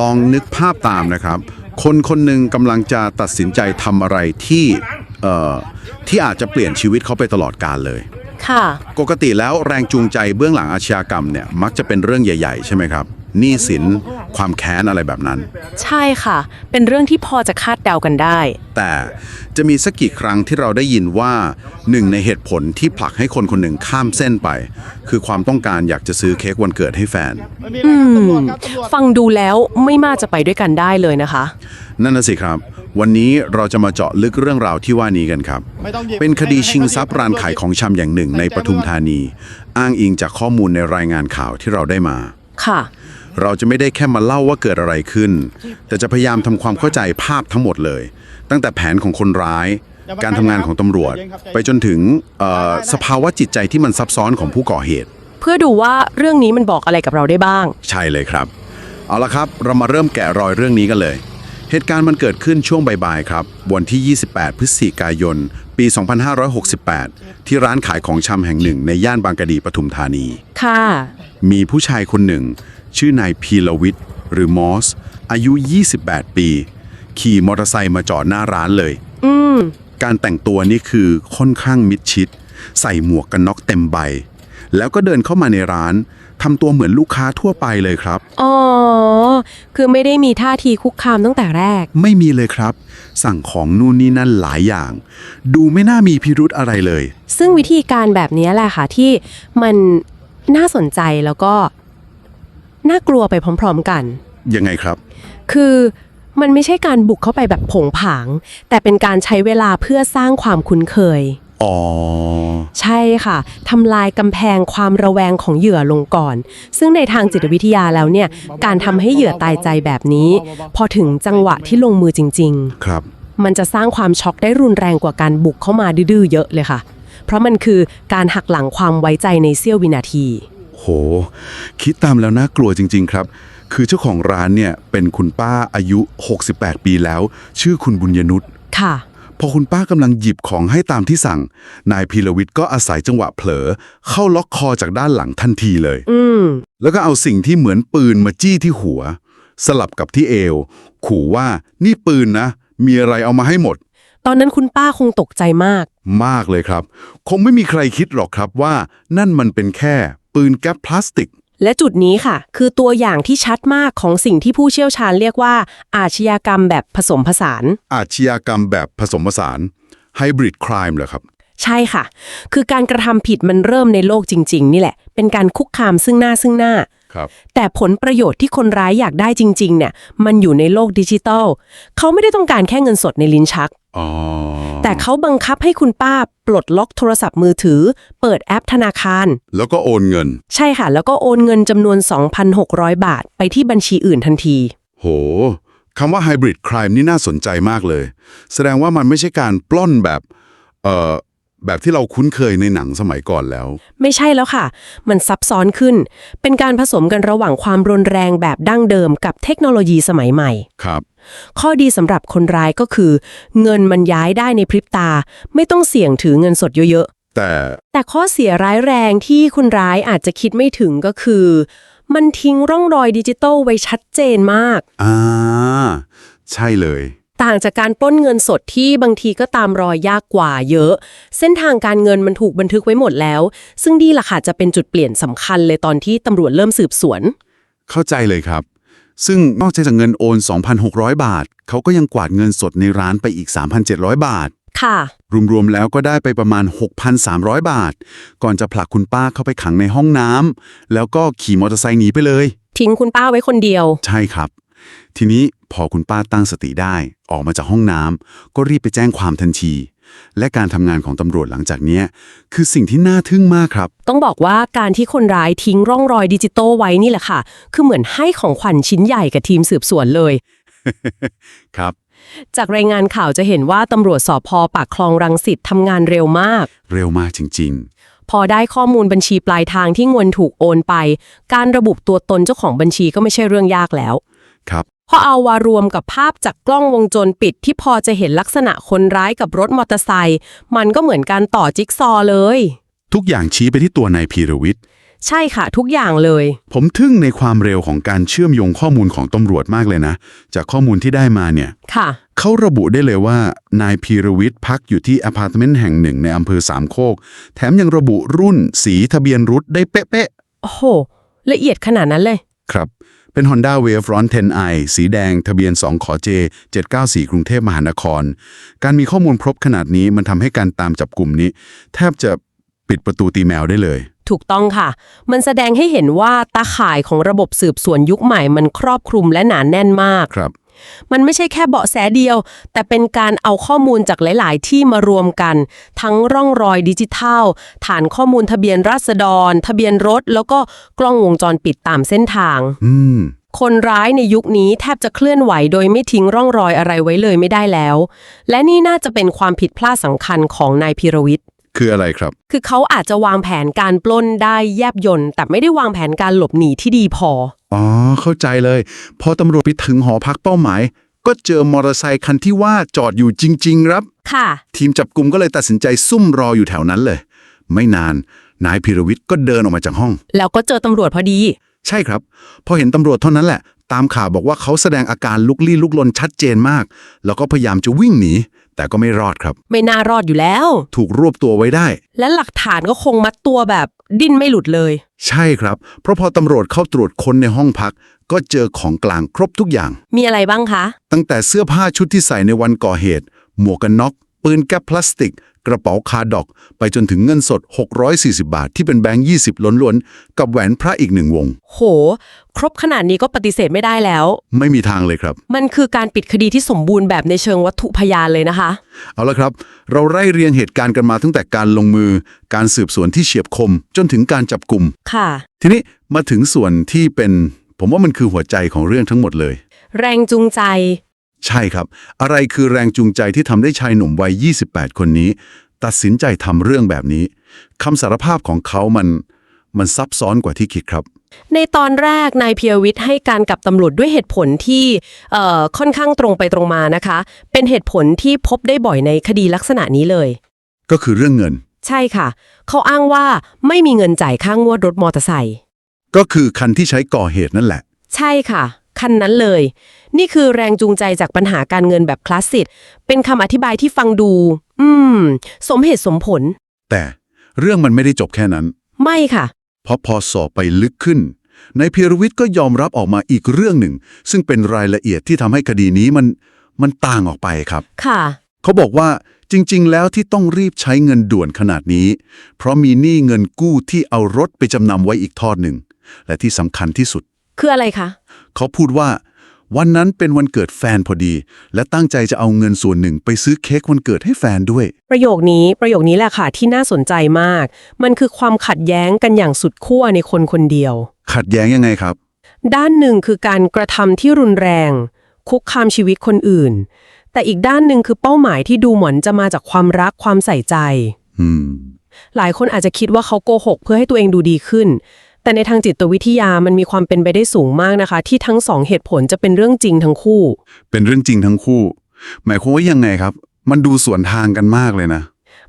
ลองนึกภาพตามนะครับ คนคนหนึ่งกำลังจะตัดสินใจทำอะไรที่เอ่อที่อาจจะเปลี่ยนชีวิตเขาไปตลอดกาลเลยค่ะปกติแล้วแรงจูงใจเบื้องหลังอาชญากรรมเนี่ยมักจะเป็นเรื่องใหญ่ ๆ ใช่ไหมครับ หนี้สิน ความแค้นอะไรแบบนั้น ใช่ค่ะ เป็นเรื่องที่พอจะคาดเดากันได้ แต่จะมีสักกี่ครั้งที่เราได้ยินว่าหนึ่งในเหตุผลที่ผลักให้คนคนหนึ่งข้ามเส้นไป คือความต้องการอยากจะซื้อเค้กวันเกิดให้แฟน อืม ฟังดูแล้วไม่น่าจะไปด้วยกันได้เลยนะคะ นั่นน่ะสิครับ วันนี้เราจะมาเจาะลึกเรื่องราวที่ว่านี้กันครับ เป็นคดีชิงทรัพย์ร้านขายของชำอย่างหนึ่งในปทุมธานี อ้างอิงจากข้อมูลในรายงานข่าวที่เราได้มา ค่ะ เราจะไม่ได้แค่มาเล่าว่าเกิดอะไรขึ้น แต่จะพยายามทำความเข้าใจภาพทั้งหมดเลย ตั้งแต่แผนของคนร้าย การทำงานของตำรวจ ไปจนถึงเอ่อสภาวะจิตใจที่มันซับซ้อนของผู้ก่อเหตุ เพื่อดูว่าเรื่องนี้มันบอกอะไรกับเราได้บ้าง ใช่เลยครับ เอาละครับ เรามาเริ่มแกะรอยเรื่องนี้กันเลย เหตุการณ์มันเกิดขึ้นช่วงบ่ายๆครับ วันที่ 28 พฤศจิกายน ปี 2568 ที่ร้านขายของชำแห่งหนึ่งในย่านบางกะดีปทุมธานี ค่ะ มีผู้ชายคนหนึ่ง ชื่อนายพีรวิทย์หรือมอส อายุ 28 ปี ขี่มอเตอร์ไซค์มาจอดหน้าร้านเลย อืม การแต่งตัวนี่คือค่อนข้างมิดชิด ใส่หมวกกันน็อกเต็มใบ แล้วก็เดินเข้ามาในร้านทำตัวเหมือนลูกค้าทั่วไปเลยครับ อ๋อ คือไม่ได้มีท่าทีคุกคามตั้งแต่แรก ไม่มีเลยครับ สั่งของนู่นนี่นั่นหลายอย่าง ดูไม่น่ามีพิรุธอะไรเลย ซึ่งวิธีการแบบนี้แหละค่ะที่มันน่าสนใจแล้วก็ น่ากลัวไปพร้อม ๆ กัน ยังไงครับ คือมันไม่ใช่การบุกเข้าไปแบบผงผาง แต่เป็นการใช้เวลาเพื่อสร้างความคุ้นเคย อ๋อ ใช่ค่ะทำลายกำแพงความระแวงของเหยื่อลงก่อน ซึ่งในทางจิตวิทยาแล้วเนี่ย การทำให้เหยื่อตายใจแบบนี้ พอถึงจังหวะที่ลงมือจริง ครับ ๆ มันจะสร้างความช็อกได้รุนแรงกว่าการบุกเข้ามาดื้อๆเยอะเลยค่ะ เพราะมันคือการหักหลังความไว้ใจในเสี้ยววินาที โห คิดตามแล้วน่ากลัวจริง ๆ ครับ คือเจ้าของร้านเนี่ยเป็นคุณป้าอายุ 68 ปีแล้ว ชื่อคุณบุญยนุชค่ะ พอคุณป้ากำลังหยิบของให้ตามที่สั่ง นายพีรวิทย์ก็อาศัยจังหวะเผลอ เข้าล็อกคอจากด้านหลังทันทีเลย อืม แล้วก็เอาสิ่งที่เหมือนปืนมาจี้ที่หัว สลับกับที่เอว ขู่ว่านี่ปืนนะ มีอะไรเอามาให้หมด ตอนนั้นคุณป้าคงตกใจมาก มากเลยครับ คงไม่มีใครคิดหรอกครับว่านั่นมันเป็นแค่ ปืนแก๊ปพลาสติก และจุดนี้ค่ะ คือตัวอย่างที่ชัดมากของสิ่งที่ผู้เชี่ยวชาญเรียกว่า อาชญากรรมแบบผสมผสาน อาชญากรรมแบบผสมผสานไฮบริดครามเหรอครับ ใช่ค่ะ คือการกระทำผิดมันเริ่มในโลกจริง ๆ นี่แหละ เป็นการคุกคามซึ่งหน้าซึ่งหน้า ครับ แต่ผลประโยชน์ที่คนร้ายอยากได้จริง ๆ เนี่ย มันอยู่ในโลกดิจิทัลเขาไม่ได้ต้องการแค่เงินสดในลิ้นชัก อ๋อ แต่เขาบังคับให้คุณป้าปลดล็อกโทรศัพท์มือถือ เปิดแอปธนาคาร แล้วก็โอนเงิน ใช่ค่ะ แล้วก็โอนเงินจำนวน 2,600 บาท ไปที่บัญชีอื่นทันที โหคำว่าไฮบริดครามนี่น่าสนใจมากเลย แสดงว่ามันไม่ใช่การปล้นแบบเอ่อแบบที่เราคุ้นเคยในหนังสมัยก่อนแล้ว ไม่ใช่แล้วค่ะ มันซับซ้อนขึ้น เป็นการผสมกันระหว่างความรุนแรงแบบดั้งเดิมกับเทคโนโลยีสมัยใหม่ ครับ ข้อดีสำหรับคนร้ายก็คือ เงินมันย้ายได้ในพริบตา ไม่ต้องเสี่ยงถือเงินสดเยอะแต่ๆแต่ข้อเสียร้ายแรงที่คนร้ายอาจจะคิดไม่ถึงก็คือ มันทิ้งร่องรอยดิจิตอลไว้ชัดเจนมากอ่าใช่เลย ต่างจากการปล้นเงินสดที่บางทีก็ตามรอยยากกว่าเยอะ เส้นทางการเงินมันถูกบันทึกไว้หมดแล้ว ซึ่งนี่ล่ะค่ะจะเป็นจุดเปลี่ยนสำคัญเลยตอนที่ตำรวจเริ่มสืบสวน เข้าใจเลยครับ ซึ่งนอกจากเงินโอน 2,600 บาท เขาก็ยังกวาดเงินสดในร้านไปอีก 3,700 บาท ค่ะ รวมๆแล้วก็ได้ไปประมาณ 6,300 บาท ก่อนจะผลักคุณป้าเข้าไปขังในห้องน้ำแล้วก็ขี่มอเตอร์ไซค์หนีไปเลย ทิ้งคุณป้าไว้คนเดียว ใช่ครับ ทีนี้พอคุณป้าตั้งสติได้ ออกมาจากห้องน้ำก็รีบไปแจ้งความทันที และการทำงานของตำรวจหลังจากเนี้ยคือสิ่งที่น่าทึ่งมากครับ ต้องบอกว่าการที่คนร้ายทิ้งร่องรอยดิจิตอลไว้นี่แหละค่ะ คือเหมือนให้ของขวัญชิ้นใหญ่กับทีมสืบสวนเลย ครับจากรายงานข่าวจะเห็นว่าตำรวจสพปากคลองรังสิตทำงานเร็วมาก เร็วมากจริงพอได้ข้อมูลบัญชีปลายทางที่เงินถูกโอนไป การระบุตัวตนเจ้าของบัญชีก็ไม่ใช่เรื่องยากแล้วๆครับ พอเอาวารวมกับภาพจากกล้องวงจรปิดที่พอจะเห็นลักษณะคนร้ายกับรถมอเตอร์ไซค์มันก็เหมือนการต่อจิ๊กซอว์เลย ทุกอย่างชี้ไปที่ตัวนายพีรวิทย์ใช่ค่ะ ทุกอย่างเลย ผมทึ่งในความเร็วของการเชื่อมโยงข้อมูลของตำรวจมากเลยนะ จากข้อมูลที่ได้มาเนี่ยค่ะ เขาระบุได้เลยว่านายพีรวิทย์พักอยู่ที่อพาร์ตเมนต์แห่งหนึ่งในอำเภอสามโคก แถมยังระบุรุ่นสีทะเบียนรถได้เป๊ะโอ้โหละเอียดขนาดนั้นเลย ๆ ครับ เป็น Honda Wave Front 10i สีแดง ทะเบียน 2 ขอเจ 794 กรุงเทพมหานคร การมีข้อมูลครบขนาดนี้มันทำให้การตามจับกลุ่มนี้ แทบจะปิดประตูตีแมวได้เลย ถูกต้องค่ะ มันแสดงให้เห็นว่าตาข่ายของระบบสืบสวนยุคใหม่มันครอบคลุมและหนานแน่นมาก ครับ มันไม่ใช่แค่เบาะแสเดียว แต่เป็นการเอาข้อมูลจากหลาย ๆ ที่มารวมกัน ทั้งร่องรอยดิจิทัล ฐานข้อมูลทะเบียนราษฎร ทะเบียนรถ แล้วก็กล้องวงจรปิดตามเส้นทาง อืม คนร้ายในยุคนี้แทบจะเคลื่อนไหวโดยไม่ทิ้งร่องรอยอะไรไว้เลยไม่ได้แล้ว และนี่น่าจะเป็นความผิดพลาดสำคัญของนายพีรวิทย์ คืออะไรครับ คือเขาอาจจะวางแผนการปล้นได้แยบยนต์แต่ไม่ได้วางแผนการหลบหนีที่ดีพอ อ๋อ เข้าใจเลย พอตำรวจไปถึงหอพักเป้าหมาย ก็เจอมอเตอร์ไซคันที่ว่าจอดอยู่จริง ๆ ครับ ค่ะ ทีมจับกลุ่มก็เลยตัดสินใจซุ่มรออยู่แถวนั้นเลย ไม่นานนายพิรวิทย์ก็เดินออกมาจากห้อง แล้วก็เจอตำรวจพอดี ใช่ครับ พอเห็นตำรวจเท่านั้นแหละ ตามข่าวบอกว่าเขาแสดงอาการลุกลี้ลุกลนชัดเจนมาก แล้วก็พยายามจะวิ่งหนี แต่ก็ไม่รอดครับ ไม่น่ารอดอยู่แล้ว ถูกรวบตัวไว้ได้ และหลักฐานก็คงมัดตัวแบบดิ้นไม่หลุดเลย ใช่ครับ เพราะพอตำรวจเข้าตรวจค้นในห้องพัก ก็เจอของกลางครบทุกอย่าง มีอะไรบ้างคะ ตั้งแต่เสื้อผ้าชุดที่ใส่ในวันก่อเหตุ หมวกกันน็อก ปืนแก๊ปพลาสติก กระเป๋าคาร์ดอก ไปจนถึงเงินสด 640 บาท ที่เป็นแบงค์ 20 ล้วนๆกับแหวนพระอีกหนึ่งวง โห ครบขนาดนี้ก็ปฏิเสธไม่ได้แล้ว ไม่มีทางเลยครับ มันคือการปิดคดีที่สมบูรณ์แบบในเชิงวัตถุพยานเลยนะคะ เอาละครับ เราไล่เรียงเหตุการณ์กันมาตั้งแต่การลงมือ การสืบสวนที่เฉียบคม จนถึงการจับกลุ่มค่ะ ทีนี้มาถึงส่วนที่เป็น ผมว่ามันคือหัวใจของเรื่องทั้งหมดเลย แรงจูงใจ ใช่ครับ อะไรคือแรงจูงใจที่ทำได้ชายหนุ่มวัย 28 คนนี้ ตัดสินใจทำเรื่องแบบนี้คำสารภาพของเขามันมันซับซ้อนกว่าที่คิดครับ ในตอนแรกนายเพียรวิทย์ให้การกับตำรวจด้วยเหตุผลที่เอ่อค่อนข้างตรงไปตรงมานะคะ เป็นเหตุผลที่พบได้บ่อยในคดีลักษณะนี้เลย ก็คือเรื่องเงิน ใช่ค่ะ เขาอ้างว่าไม่มีเงินจ่ายค่างวดรถมอเตอร์ไซค์ก็คือคันที่ใช้ก่อเหตุนั่นแหละ ใช่ค่ะ คันนั้นเลย นี่คือแรงจูงใจจากปัญหาการเงินแบบคลาสสิกเป็นคำอธิบายที่ฟังดู อืม สมเหตุสมผล แต่เรื่องมันไม่ได้จบแค่นั้น ไม่ค่ะ เพราะพอสอบไปลึกขึ้นนายเพียรวิทย์ก็ยอมรับออกมาอีกเรื่องหนึ่ง ซึ่งเป็นรายละเอียดที่ทำให้คดีนี้มันมันต่างออกไปครับ ค่ะ เขาบอกว่าจริง ๆ แล้วที่ต้องรีบใช้เงินด่วนขนาดนี้ เพราะมีหนี้เงินกู้ที่เอารถไปจำนำไว้อีกทอดหนึ่ง และที่สำคัญที่สุด คืออะไรคะ เขาพูดว่า วันนั้นเป็นวันเกิดแฟนพอดี และตั้งใจจะเอาเงินส่วนหนึ่งไปซื้อเค้กวันเกิดให้แฟนด้วย ประโยคนี้ประโยคนี้แหละค่ะที่น่าสนใจมาก มันคือความขัดแย้งกันอย่างสุดขั้วในคนคนเดียว ขัดแย้งยังไงครับ ด้านหนึ่งคือการกระทำที่รุนแรง คุกคามชีวิตคนอื่น แต่อีกด้านหนึ่งคือเป้าหมายที่ดูเหมือนจะมาจากความรักความใส่ใจ อืม หลายคนอาจจะคิดว่าเขาโกหกเพื่อให้ตัวเองดูดีขึ้น แต่ในทางจิตวิทยามันมีความเป็นไปได้สูงมากนะคะ ที่ทั้งสองเหตุผลจะเป็นเรื่องจริงทั้งคู่ เป็นเรื่องจริงทั้งคู่ หมายความว่ายังไงครับ มันดูสวนทางกันมากเลยนะ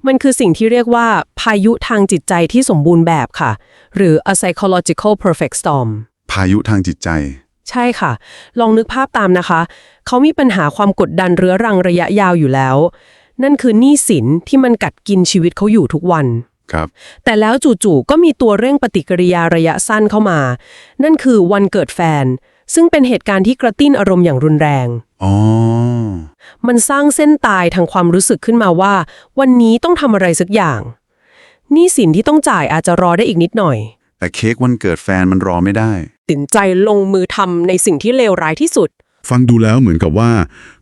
มันคือสิ่งที่เรียกว่า พายุทางจิตใจที่สมบูรณ์แบบค่ะ หรือ a psychological perfect storm พายุทางจิตใจ ใช่ค่ะ ลองนึกภาพตามนะคะ เขามีปัญหาความกดดันเรื้อรังระยะยาวอยู่แล้ว นั่นคือหนี้สินที่มันกัดกินชีวิตเขาอยู่ทุกวัน ครับ แต่แล้วจู่ๆก็มีตัวเร่งปฏิกิริยาระยะสั้นเข้ามา นั่นคือวันเกิดแฟน ซึ่งเป็นเหตุการณ์ที่กระติ้นอารมณ์อย่างรุนแรงอ๋อมันสร้างเส้นตายทางความรู้สึกขึ้นมาว่า วันนี้ต้องทำอะไรสักอย่างหนี้สินที่ต้องจ่ายอาจจะรอได้อีกนิดหน่อย แต่เค้กวันเกิดแฟนมันรอไม่ได้ตัดสินใจลงมือทำในสิ่งที่เลวร้ายที่สุด ฟังดูแล้วเหมือนกับว่า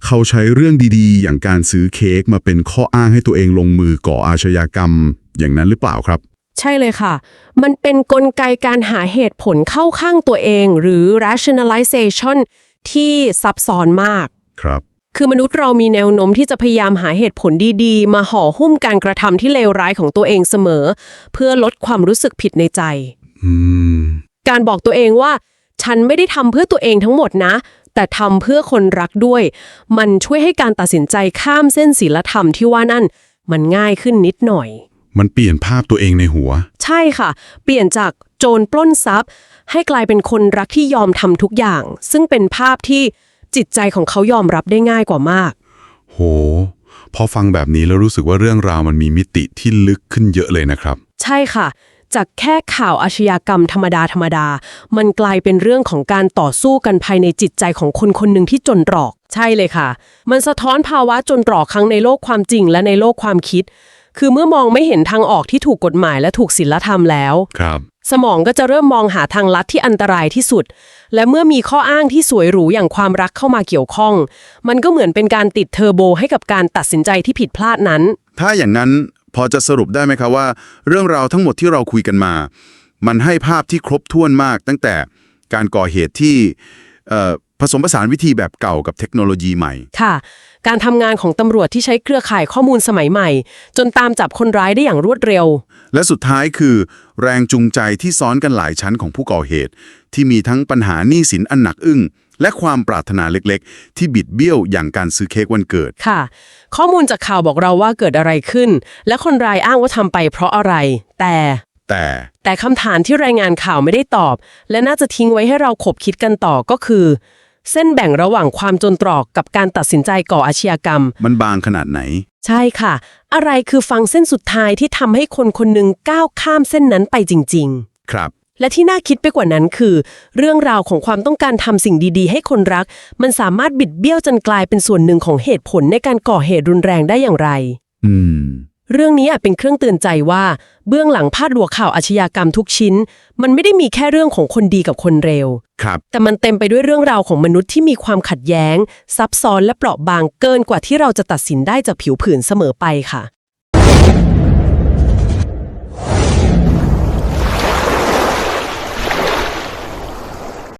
เขาใช้เรื่องดีๆ อย่างการซื้อเค้กมาเป็นข้ออ้างให้ตัวเองลงมือก่ออาชญากรรม อย่างนั้นหรือเปล่าครับ ใช่เลยค่ะ มันเป็นนกลไกการหาเหตุผลเข้าข้างตัวเอง หรือ rationalization ที่ซับซ้อนมาก ครับ คือมนุษย์เรามีแนวโน้มที่จะพยายามหาเหตุผลดีๆ มาห่อหุ้มการกระทำที่เลวร้ายของตัวเองเสมอ เพื่อลดความรู้สึกผิดในใจอืมการบอกตัวเองว่า ฉันไม่ได้ทำเพื่อตัวเองทั้งหมดนะ แต่ทำเพื่อคนรักด้วย มันช่วยให้การตัดสินใจข้ามเส้นศีลธรรมที่ว่านั่น มันง่ายขึ้นนิดหน่อย มันเปลี่ยนภาพตัวเองในหัว ใช่ค่ะ เปลี่ยนจากโจรปล้นทรัพย์ ให้กลายเป็นคนรักที่ยอมทำทุกอย่าง ซึ่งเป็นภาพที่จิตใจของเขายอมรับได้ง่ายกว่ามาก โห พอฟังแบบนี้แล้วรู้สึกว่าเรื่องราวมันมีมิติที่ลึกขึ้นเยอะเลยนะครับ ใช่ค่ะ จากแค่ข่าวอาชญากรรมธรรมดาธรรมดา มันกลายเป็นเรื่องของการต่อสู้กันภายในจิตใจของคนคนหนึ่งที่จนตรอก ใช่เลยค่ะ มันสะท้อนภาวะจนตรอกทั้งในโลกความจริงและในโลกความคิด คือเมื่อมองไม่เห็นทางออกที่ถูกกฎหมายและถูกศีลธรรมแล้ว ครับ สมองก็จะเริ่มมองหาทางลัดที่อันตรายที่สุด และเมื่อมีข้ออ้างที่สวยหรูอย่างความรักเข้ามาเกี่ยวข้อง มันก็เหมือนเป็นการติดเทอร์โบให้กับการตัดสินใจที่ผิดพลาดนั้น ถ้าอย่างนั้นพอจะสรุปได้ไหมครับว่า เรื่องราวทั้งหมดที่เราคุยกันมา มันให้ภาพที่ครบถ้วนมากตั้งแต่การก่อเหตุที่เอ่อ ผสมผสานวิธีแบบเก่ากับเทคโนโลยีใหม่ ค่ะ การทำงานของตำรวจที่ใช้เครือข่ายข้อมูลสมัยใหม่ จนตามจับคนร้ายได้อย่างรวดเร็ว และสุดท้ายคือ แรงจูงใจที่ซ้อนกันหลายชั้นของผู้ก่อเหตุ ที่มีทั้งปัญหาหนี้สินอันหนักอึ้ง และความปรารถนาเล็กๆ ที่บิดเบี้ยวอย่างการซื้อเค้กวันเกิด ค่ะ ข้อมูลจากข่าวบอกเราว่าเกิดอะไรขึ้น และคนร้ายอ้างว่าทำไปเพราะอะไร แต่ แต่แต่คำถามที่รายงานข่าวไม่ได้ตอบ และน่าจะทิ้งไว้ให้เราขบคิดกันต่อก็คือ เส้นแบ่งระหว่างความจนตรอกกับการตัดสินใจก่ออาชญากรรม มันบางขนาดไหน ใช่ค่ะ อะไรคือฟังเส้นสุดท้ายที่ทำให้คนคนหนึ่งก้าวข้ามเส้นนั้นไปจริงๆครับและที่น่าคิดไปกว่านั้นคือ เรื่องราวของความต้องการทำสิ่งดีๆ ให้คนรัก มันสามารถบิดเบี้ยวจนกลายเป็นส่วนหนึ่งของเหตุผลในการก่อเหตุรุนแรงได้อย่างไร อืม เรื่องนี้อาจเป็นเครื่องเตือนใจว่า เบื้องหลังพาดหัวข่าวอาชญากรรมทุกชิ้น มันไม่ได้มีแค่เรื่องของคนดีกับคนเร็ว ครับ แต่มันเต็มไปด้วยเรื่องราวของมนุษย์ที่มีความขัดแย้ง ซับซ้อนและเปราะบางเกินกว่าที่เราจะตัดสินได้จากผิวเผินเสมอไปค่ะ